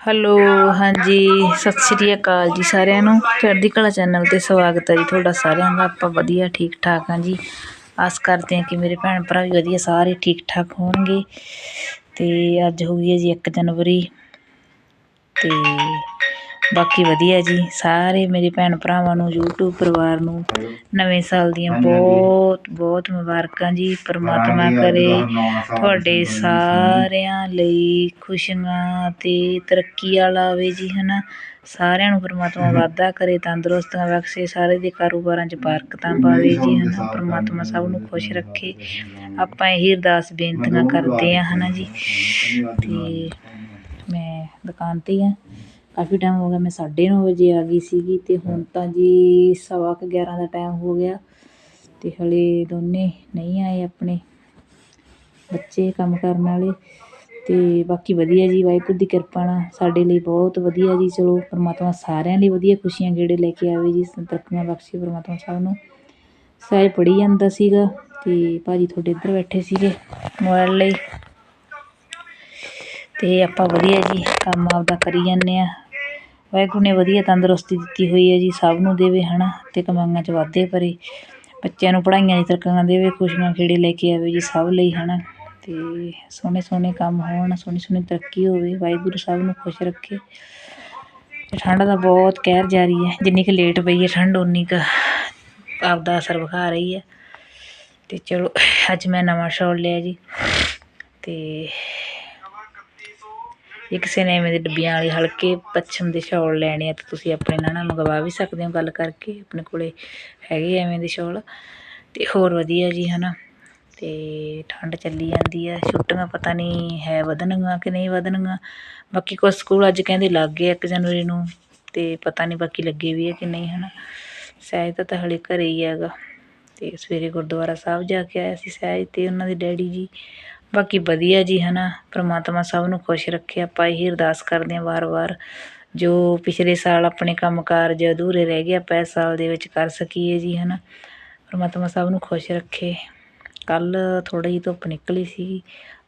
Hello, ਹਾਂਜੀ, ਸਤਿ ਸ਼੍ਰੀ ਅਕਾਲ ਜੀ ਸਾਰਿਆਂ ਨੂੰ। ਚੜ੍ਹਦੀ ਕਲਾ ਚੈਨਲ ਤੇ ਸਵਾਗਤ ਹੈ ਜੀ ਤੁਹਾਡਾ ਸਾਰਿਆਂ ਦਾ। ਆਪਾਂ ਵਧੀਆ ਠੀਕ ਠਾਕ ਹਾਂ ਜੀ। ਆਸ ਕਰਦੇ ਹਾਂ ਕਿ ਮੇਰੇ ਭੈਣ ਭਰਾ ਵੀ ਵਧੀਆ, ਸਾਰੇ ਠੀਕ ਠਾਕ ਹੋਣਗੇ। ਤੇ ਅੱਜ ਹੋ ਗਈ ਹੈ ਜੀ 1 ਜਨਵਰੀ। ਤੇ ਬਾਕੀ ਵਧੀਆ ਜੀ ਸਾਰੇ ਮੇਰੇ ਭੈਣ ਭਰਾਵਾਂ ਨੂੰ YouTube ਪਰਿਵਾਰ ਨੂੰ ਨਵੇਂ ਸਾਲ ਦੀਆਂ ਬਹੁਤ ਬਹੁਤ ਮੁਬਾਰਕਾਂ ਜੀ ਪ੍ਰਮਾਤਮਾ ਕਰੇ। ਤੁਹਾਡੇ ਸਾਰਿਆਂ ਲਈ ਖੁਸ਼ੀਆਂ ਤੇ ਤਰੱਕੀ ਵਾਲਾ ਆਵੇ ਜੀ ਹਨਾ? ਸਾਰਿਆਂ ਨੂੰ ਪ੍ਰਮਾਤਮਾ ਵਾਧਾ ਕਰੇ ਤੰਦਰੁਸਤੀਆਂ ਬਖਸ਼ੇ ਸਾਰੇ ਦੇ ਕਾਰੋਬਾਰਾਂ 'ਚ ਬਰਕਤਾਂ ਪਾਵੇ ਜੀ ਹਨਾ? ਪ੍ਰਮਾਤਮਾ ਸਭ ਨੂੰ ਖੁਸ਼ ਰੱਖੇ। ਆਪਾਂ ਇਹੀ ਅਰਦਾਸ ਬੇਨਤੀਆਂ ਕਰਦੇ ਆ ਹਨਾ ਜੀ? ਤੇ ਮੈਂ ਦੁਕਾਨ ਤੇ ਆ ਕਾਫੀ ਟਾਈਮ ਹੋ ਗਿਆ ਮੈਂ 9:30 ਵਜੇ ਆ ਗਈ ਸੀਗੀ ਤੇ ਹੁਣ ਤਾਂ ਜੀ ਸਵਾ ਕੁ 11 ਦਾ ਟਾਈਮ ਹੋ ਗਿਆ ਤੇ ਹਲੇ ਦੋਨੇ ਨਹੀਂ ਆਏ ਆਪਣੇ ਬੱਚੇ ਕੰਮ ਕਰਨ ਵਾਲੇ ਤੇ ਬਾਕੀ ਵਧੀਆ ਜੀ ਵਾਹਿਗੁਰੂ ਦੀ ਕਿਰਪਾ ਨਾਲ ਸਾਡੇ ਲਈ ਬਹੁਤ ਵਧੀਆ ਜੀ ਚਲੋ ਪਰਮਾਤਮਾ ਸਾਰਿਆਂ ਲਈ ਵਧੀਆ ਖੁਸ਼ੀਆਂ ਗੇੜੇ ਲੈ ਕੇ ਆਵੇ ਜੀ ਤਰੱਕੀਆਂ ਬਖਸ਼ੇ ਪਰਮਾਤਮਾ ਸਭ ਨੂੰ। ਸਹਿਜ ਪੜੀ ਜਾਂਦਾ ਸੀਗਾ ਤੇ ਭਾਜੀ ਤੁਹਾਡੇ ਇੱਧਰ ਬੈਠੇ ਸੀਗੇ ਮੋਬਾਈਲ ਲਈ। ਤੇ ਆਪਾਂ ਵਧੀਆ ਜੀ ਕੰਮ ਆਪਦਾ ਕਰੀ ਜਾਂਦੇ ਆ ਵਾਹਿਗੁਰੂ ਨੇ ਵਧੀਆ ਤੰਦਰੁਸਤੀ ਦਿੱਤੀ ਹੋਈ ਹੈ ਜੀ, ਸਭ ਨੂੰ ਦੇਵੇ ਹਨਾ ਤੇ ਕਮਾਈਆਂ 'ਚ ਵਾਧੇ ਭਰੇ। ਬੱਚਿਆਂ ਨੂੰ ਪੜ੍ਹਾਈਆਂ ਦੀ ਤਰੱਕੀਆਂ ਦੇਵੇ, ਖੁਸ਼ੀਆਂ ਖੇੜੇ ਲੈ ਕੇ ਆਵੇ ਜੀ ਸਭ ਲਈ ਹਨਾ। ਤੇ ਸੋਹਣੇ ਸੋਹਣੇ ਕੰਮ ਹੋਣ, ਸੋਹਣੀ ਸੋਹਣੀ ਤਰੱਕੀ ਹੋਵੇ, ਵਾਹਿਗੁਰੂ ਸਭ ਨੂੰ ਖੁਸ਼ ਰੱਖੇ। ਠੰਡ ਦਾ ਬਹੁਤ ਕਹਿਰ ਜਾਰੀ ਹੈ, ਜਿੰਨੀ ਕੁ ਲੇਟ ਪਈ ਹੈ ਠੰਡ ਉਨੀ ਕੁ ਆਪਦਾ ਅਸਰ ਵਿਖਾ ਰਹੀ ਹੈ। ਤੇ ਚਲੋ, ਅੱਜ ਮੈਂ ਨਵਾਂ ਸ਼ਾਲ ਲਿਆ ਜੀ। ਤੇ ਜੇ ਕਿਸੇ ਨੇ ਐਵੇਂ ਦੇ ਡੱਬੀਆਂ ਵਾਲੇ ਹਲਕੇ ਪੱਛਮ ਦੇ ਸ਼ਾਲ ਲੈਣੇ ਆ ਤਾਂ ਤੁਸੀਂ ਆਪਣੇ ਨਾਲ ਨਾਲ ਮੰਗਵਾ ਵੀ ਸਕਦੇ ਹੋ ਗੱਲ ਕਰਕੇ, ਆਪਣੇ ਕੋਲੇ ਹੈਗੇ ਐਵੇਂ ਦੇ ਸ਼ਾਲ। ਤੇ ਹੋਰ ਵਧੀਆ ਜੀ ਹਨਾ, ਤੇ ਠੰਡ ਚੱਲੀ ਜਾਂਦੀ ਆ, ਛੁੱਟੀਆਂ ਪਤਾ ਨਹੀਂ ਹੈ ਵਧਣਗੀਆਂ ਕਿ ਨਹੀਂ ਵਧਣਗੀਆਂ। ਬਾਕੀ ਕੁਝ ਸਕੂਲ ਅੱਜ ਕਹਿੰਦੇ ਲੱਗ ਗਏ 1 ਜਨਵਰੀ ਨੂੰ, ਤੇ ਪਤਾ ਨਹੀਂ ਬਾਕੀ ਲੱਗੇ ਵੀ ਹੈ ਕਿ ਨਹੀਂ ਹਨਾ। ਸਹਿਜ ਤਾਂ ਤਾਂ ਹਲੇ ਘਰੇ ਹੀ ਹੈਗਾ, ਤੇ ਸਵੇਰੇ ਗੁਰਦੁਆਰਾ ਸਾਹਿਬ ਜਾ ਕੇ ਆਇਆ ਸੀ ਸਹਿਜ ਤੇ ਉਹਨਾਂ ਦੇ ਡੈਡੀ ਜੀ ਬਾਕੀ ਵਧੀਆ ਜੀ ਹੈ ਨਾ ਪਰਮਾਤਮਾ ਸਭ ਨੂੰ ਖੁਸ਼ ਰੱਖੇ। ਆਪਾਂ ਇਹੀ ਅਰਦਾਸ ਕਰਦੇ ਹਾਂ ਵਾਰ-ਵਾਰ, ਜੋ ਪਿਛਲੇ ਸਾਲ ਆਪਣੇ ਕੰਮ ਕਾਰਜ ਅਧੂਰੇ ਰਹਿ ਗਏ, ਆਪਾਂ ਇਸ ਸਾਲ ਦੇ ਵਿੱਚ ਕਰ ਸਕੀਏ ਜੀ ਹੈ ਨਾ ਪਰਮਾਤਮਾ ਸਭ ਨੂੰ ਖੁਸ਼ ਰੱਖੇ। ਕੱਲ੍ਹ ਥੋੜ੍ਹੀ ਜਿਹੀ ਧੁੱਪ ਨਿਕਲੀ ਸੀ।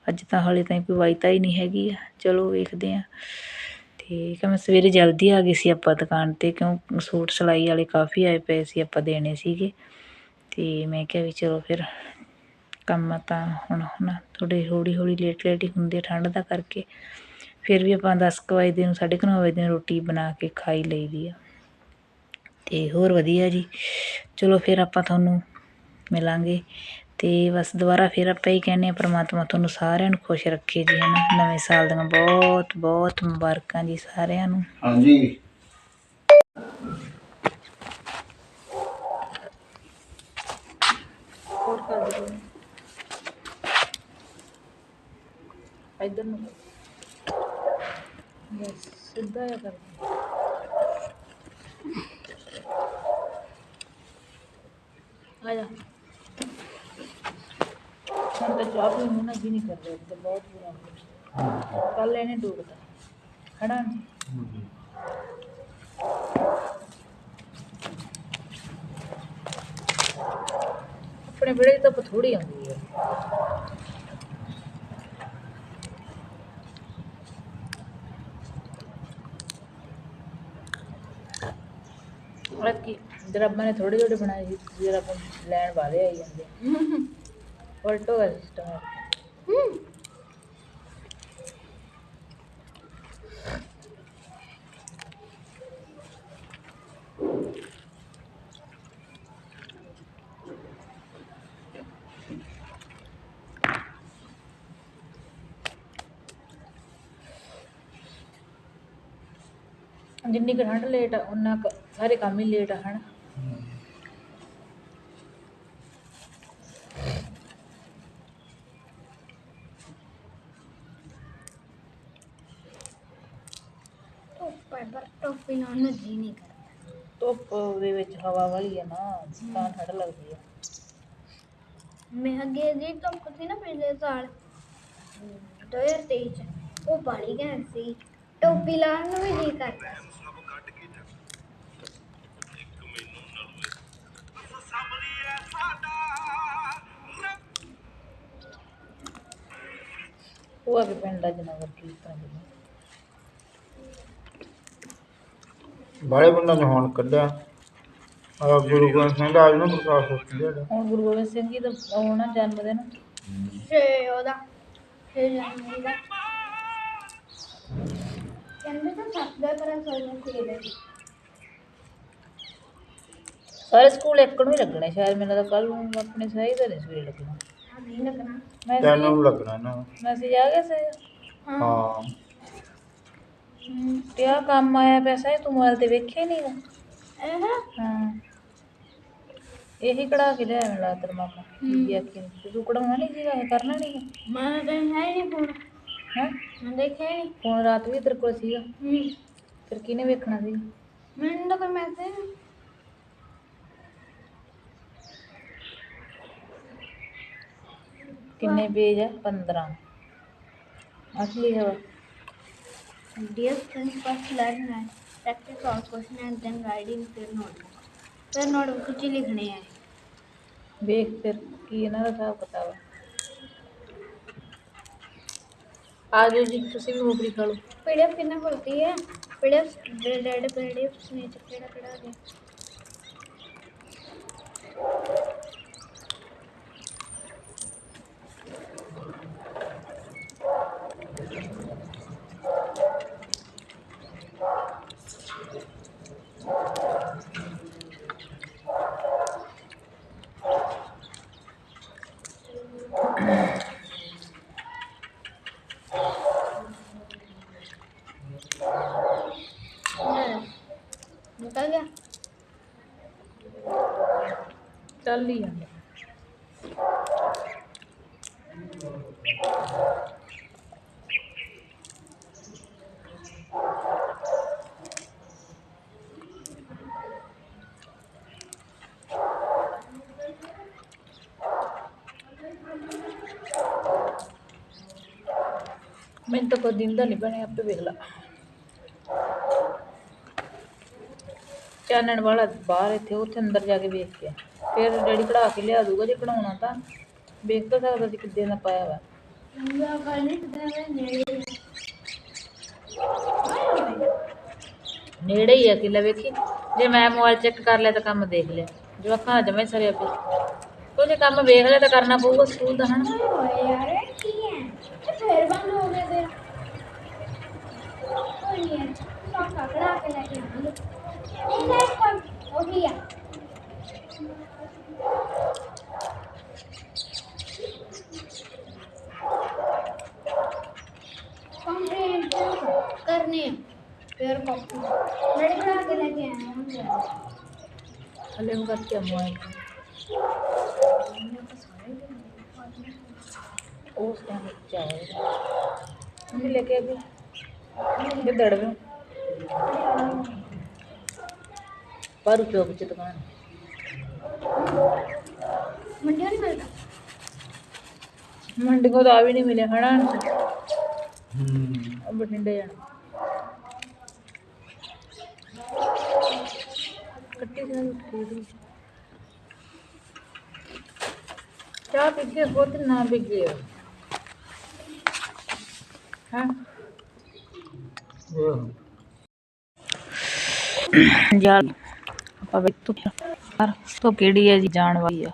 ਅੱਜ ਤਾਂ ਹਾਲੇ ਤਾਈਂ ਕੋਈ ਵਾਈਤਾ ਹੀ ਨਹੀਂ ਹੈਗੀ ਆ। ਚਲੋ ਵੇਖਦੇ ਹਾਂ। ਠੀਕ ਆ ਮੈਂ ਸਵੇਰੇ ਜਲਦੀ ਆ ਗਈ ਸੀ ਆਪਾਂ ਦੁਕਾਨ ਤੇ, ਕਿਉਂ ਸੂਟ ਸਿਲਾਈ ਵਾਲੇ ਕਾਫੀ ਆਏ ਪਏ ਸੀ ਆਪਾਂ ਦੇਣੇ ਸੀਗੇ। ਅਤੇ ਮੈਂ ਕਿਹਾ ਵੀ ਚਲੋ ਫਿਰ ਕੰਮ ਤਾਂ ਹੁਣ ਹੁਣ ਥੋੜੇ ਹੌਲੀ ਹੌਲੀ ਲੇਟ ਲੇਟ ਹੀ ਹੁੰਦੇ ਠੰਡ ਦਾ ਕਰਕੇ। ਫਿਰ ਵੀ ਆਪਾਂ 10 ਕੁ ਵਜੇ ਨੂੰ 9:30 ਵਜੇ ਨੂੰ ਰੋਟੀ ਬਣਾ ਕੇ ਖਾਈ ਲਈਦੀ ਆ। ਤੇ ਹੋਰ ਵਧੀਆ ਜੀ। ਚਲੋ ਫਿਰ ਆਪਾਂ ਤੁਹਾਨੂੰ ਮਿਲਾਂਗੇ। ਤੇ ਬਸ ਦੁਬਾਰਾ ਫਿਰ ਆਪਾਂ ਹੀ ਕਹਿੰਦੇ ਆ ਪ੍ਰਮਾਤਮਾ ਤੁਹਾਨੂੰ ਸਾਰਿਆਂ ਨੂੰ ਖੁਸ਼ ਰੱਖੇ ਜੀ ਹਨਾ? ਨਵੇਂ ਸਾਲ ਦੀਆਂ ਬਹੁਤ ਬਹੁਤ ਮੁਬਾਰਕਾਂ ਜੀ ਸਾਰਿਆਂ ਨੂੰ। ਹਾਂਜੀ। ਹੋਰ ਕਰ ਦਿਓ ਇਧਰ ਨੂੰ। ਬਸ ਸਿੱਧਾ ਜਿਹਾ ਕਰ ਦਿਓ। ਆ ਜਾ। ਹੁਣ ਤਾਂ ਚਾਹ ਪੀਣ ਨੂੰ ਨਾ ਜੀ ਨਹੀਂ ਕਰ ਤੇ ਬਹੁਤ ਬੁਰਾ ਹਾਲ ਕੱਲ ਇਹਨੇ ਡੋਬਤਾ। ਖੜਾ ਨਹੀਂ ਆਪਣੇ ਵਿਹੜੇ 'ਚ ਤਾਂ ਥੋੜੀ ਆਉਂਦੀ ਹੈ। ਕੀ ਜਰਾਬਾਂ ਨੇ ਥੋੜੇ ਥੋੜੇ ਬਣਾਏ ਸੀ ਜਰਾਬਾਂ ਲੈਣ ਵਾਲੇ ਆਈ ਜਾਂਦੇ। ਉਲਟੋ ਦਾ ਸਿਸਟਮ ਹੈ ਜਿੰਨੀ ਕੁ ਠੰਡ ਲੇਟ ਆ ਸਾਰੇ ਕੰਮ ਹੀ ਲੇਟ ਆ ਹਨ? ਧੁੱਪ ਹੈ ਪਰ ਧੁੱਪ ਨਾਲ ਨਾ ਜੀ ਨਹੀਂ ਕਰਦਾ। ਧੁੱਪ ਦੇ ਵਿੱਚ ਹਵਾ ਵਾਲੀ ਆ ਨਾ ਤਾਂ ਠੰਡ ਲੱਗਦੀ ਆ। ਮੈਂ ਅੱਗੇ ਜੀ ਧੁੱਪ ਸੀ ਨਾ ਪਿਛਲੇ ਸਾਲ 2023 ਚ ਉਹ ਬਾਲੀ ਘੈਂਟ ਸੀ। ਟੋਪੀ ਲਾਉਣ ਨੂੰ ਵੀ ਜੀ ਕਰਦਾ ਸੀ। ਉਹ ਆ ਕੇ ਪਿੰਡ ਅੱਜ ਨਗਰ ਕੀਰਤਨ ਜੀ ਬਾੜੇ ਬੰਦਾ ਨੇ ਹੁਣ ਕੱਢਿਆ। ਆ ਗੁਰੂ ਗ੍ਰੰਥ ਸਾਹਿਬ ਦਾ ਅੱਜ ਨਾ ਪ੍ਰਕਾਸ਼ ਹੋ ਗਿਆ ਹੁਣ ਗੁਰੂ ਗੋਬਿੰਦ ਸਿੰਘ ਜੀ ਦਾ ਆਉਣਾ ਜਨਮ ਦਿਨ। ਛੇ ਉਹਦਾ ਛੇ ਜਨਵਰੀ ਦਾ। ਕਹਿੰਦੇ ਤਾਂ ਸੱਤ ਦਾ ਪਰ ਸੋਨੂੰ ਖੇਡੇ ਸਾਰੇ ਸਕੂਲ ਇੱਕ ਨੂੰ ਹੀ ਲੱਗਣੇ ਸ਼ਾਇਦ ਮੈਨੂੰ ਤਾਂ ਕੱਲ ਨੂੰ ਆਪਣੇ ਸਹੀ ਤਾਂ ਨਹੀਂ ਸਵੇਰੇ ਲੱਗਣਾ। ਨਹੀਂ ਲੱਗਣਾ। ਮੈਸੇਜ ਤੈਨੂੰ ਲੱਗਣਾ ਨਾ। ਮੈਸੇਜ ਆ ਗਿਆ ਸੀ। ਹਾਂ। ਹਾਂ। ਹਮ, ਤੇ ਆ ਕੰਮ ਆਇਆ ਪੈਸਾ ਤੂੰ ਮੋਬਾਈਲ ਤੇ ਵੇਖਿਆ ਨਹੀਂ ਗਾ? ਇਹ? ਹਾਂ। ਇਹੀ ਕਢਾ ਕੇ ਲਿਆ ਮੇਰਾ ਤੇਰਾ ਮਾਮਾ। ਜੀ ਆਖੀ ਤੇ ਤੂੰ ਕਢਾਉਣਾ ਨਹੀਂ ਸੀਗਾ ਇਹ ਕਰਨਾ ਨਹੀਂ ਮੈਂ ਤਾਂ ਹੈ ਨਹੀਂ ਫੋਨ। ਹੈ? ਮੈਂ ਦੇਖਿਆ ਨਹੀਂ ਹੁਣ ਰਾਤ ਵੀ ਤੇਰੇ ਕੋਲ ਸੀਗਾ। ਹਮ, ਫਿਰ ਕਿਹਨੇ ਵੇਖਣਾ ਸੀ? ਮੈਨੂੰ ਤਾਂ ਕੋਈ ਮੈਸੇਜ ਕਿੰਨੇ ਪੇਜ ਆ? 15 ਅਸਲੀ ਹੈ Dear friends, first learn and practice all question and then writing their notebook. ਫਿਰ ਨੋਟਬੁੱਕ 'ਚ ਹੀ ਲਿਖਣੇ ਆ। ਵੇਖ ਫਿਰ ਕੀ ਇਹਨਾਂ ਦਾ ਹਿਸਾਬ ਕਿਤਾਬ ਆ। ਆ ਜਾਓ ਜੀ ਤੁਸੀਂ ਵੀ ਮੂੰਗਫਲੀ ਖਾ ਲਓ। ਪੀਡੀਐਫ ਕਿੰਨਾ ਖੁੱਲਦੀ ਹੈ ਪੀਡੀਐਫ ਡੈਡ ਪੀਡੀਐਫ ਨੇ ਚ ਕਿਹੜਾ ਕਿਹੜਾ ਹੈ ਚੱਲ ਹੀ ਜਾਂਦਾ। ਮੈਨੂੰ ਤਾਂ ਕੋਈ ਦਿਨ ਦਾ ਨਹੀਂ ਬਣਿਆ ਆਪੇ ਵੇਖ ਲਾ। ਚਾਨਣ ਵਾਲਾ ਬਾਹਰ ਇੱਥੇ, ਉੱਥੇ ਅੰਦਰ ਜਾ ਕੇ ਵੇਖ ਕੇ ਫਿਰ ਡੈਡੀ ਕਢਾ ਕੇ ਲਿਆ ਦੂਗਾ ਜੇ ਕਢਾਉਣਾ ਤਾਂ। ਵੇਖ ਤਾਂ ਸਕਦਾ ਸੀ ਕਿੱਦੇ ਦਾ ਪਾਇਆ ਵਾ। ਮੈਂ ਗੱਲ ਨਹੀਂ ਕਿਤੇ ਨੇੜੇ ਨੇੜੇ ਹੀ ਆ ਕਿਲਾ ਵੇਖੀ। ਜੇ ਮੈਂ ਮੋਬਾਈਲ ਚੈੱਕ ਕਰ ਲਿਆ ਤਾਂ ਕੰਮ ਦੇਖ ਲਿਆ। ਜੋ ਅੱਖਾਂ ਜਮੇ ਸਰਿਆ ਪਈ ਤੂੰ ਜੇ ਕੰਮ ਵੇਖ ਲਿਆ ਤਾਂ ਕਰਨਾ ਪਊਗਾ ਸਕੂਲ ਦਾ, ਹਨਾ। ਓਏ ਯਾਰ ਇਹ ਕੀ ਹੈ ਇਹ ਫੇਰ ਬੰਦ ਹੋ ਗਿਆ ਤੇਰਾ ਕੋਈ ਨਹੀਂ ਹੈ ਸੌਕ ਕੜਾ ਕੇ ਲੈ ਕੇ ਆਵਾਂਗੇ। ਨਹੀਂ ਨਹੀਂ, ਕੋਈ ਉਹ ਹੀ ਆ? ਕੰਪਰੀਹੈਂਸ਼ਨ ਕਰਨੇ ਆ। ਫਿਰ ਕਾਪੀ ਲੜੀ ਕੜਾ ਕੇ ਲੈ ਕੇ ਆਵਾਂਗੇ ਹਲੇ ਉਹ ਕਰਕੇ ਆ ਮੋਬਾਈਲ ਉਹ ਸਟੈਂਡ ਚਾਹੀਦਾ ਮੰਮੀ ਲੈ ਕੇ ਆ ਗਈ ਇਹ ਦੜਵੇ ਪਰ ਚੌਕ ਚ ਦੁਕਾਨ ਮੰਡੀਆਂ ਨਹੀਂ ਮਿਲਦਾ ਮੰਡੀ ਕੋ ਤਾਂ ਆ ਵੀ ਨਹੀਂ ਮਿਲਿਆ ਹਨਾ ਨਾ ਚਾਹ ਨਾ ਹਾਂ? ਯਾਰ ਆਪਾਂ ਵੇਖ ਤੂੰ ਯਾਰ ਤੂੰ ਕਿਹੜੀ ਹੈ ਜੀ ਜਾਣ ਵਾਲੀ ਆ।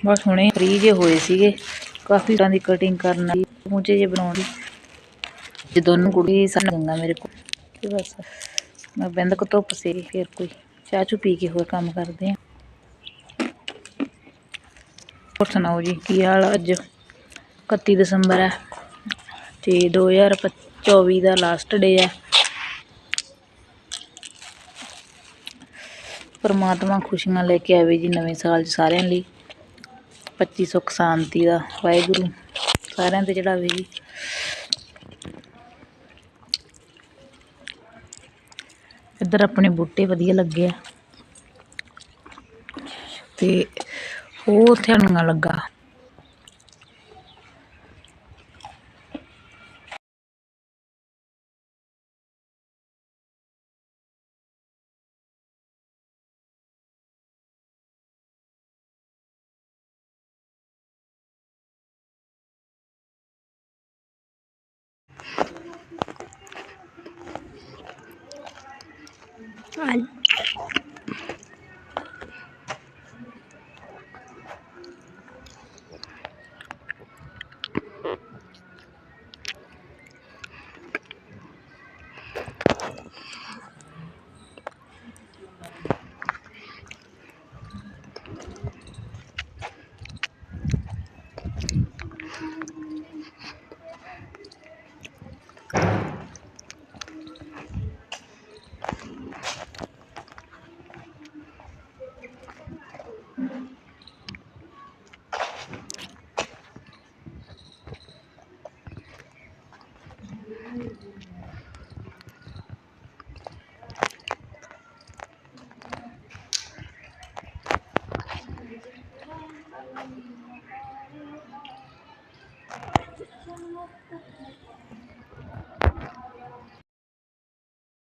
ਬਸ ਹੁਣੇ ਫ੍ਰੀ ਜੇ ਹੋਏ ਸੀਗੇ। ਕਾਫੀ ਤਰ੍ਹਾਂ ਦੀ ਕਟਿੰਗ ਕਰਨ ਦੀ ਪਹੁੰਚੇ ਜੇ ਬਣਾਉਣ ਦੀ। ਜੇ ਦੋਨੋਂ ਕੁੜੀ ਸਨ ਗੰਗਾ ਮੇਰੇ ਕੋਲ ਬਸ। ਮੈਂ ਬਿੰਦ ਕੋ ਧੁੱਪ ਸੀ, ਫਿਰ ਕੋਈ ਚਾਹ ਚੂ ਪੀ ਕੇ ਹੋਰ ਕੰਮ ਕਰਦੇ ਆ ਹੋਰ ਸੁਣਾਓ ਜੀ, ਕੀ ਹਾਲ ਅੱਜ? 31 ਦਸੰਬਰ ਹੈ ਤੇ 2024 ਦਾ ਲਾਸਟ ਡੇ ਹੈ ਪਰਮਾਤਮਾ ਖੁਸ਼ੀਆਂ ਲੈ ਕੇ ਆਵੇ ਜੀ ਨਵੇਂ ਸਾਲ 'ਚ ਸਾਰਿਆਂ ਲਈ। 25 ਸੁੱਖ ਸ਼ਾਂਤੀ ਦਾ, ਵਾਹਿਗੁਰੂ। ਸਾਰਿਆਂ ਤੇ ਚੜਾਵੇ ਜੀ। ਇੱਧਰ ਆਪਣੇ ਬੂਟੇ ਵਧੀਆ ਲੱਗੇ ਆ। ਤੇ ਉਹ ਉੱਥੇ ਅਣਗਾ ਲੱਗਾ। 晚安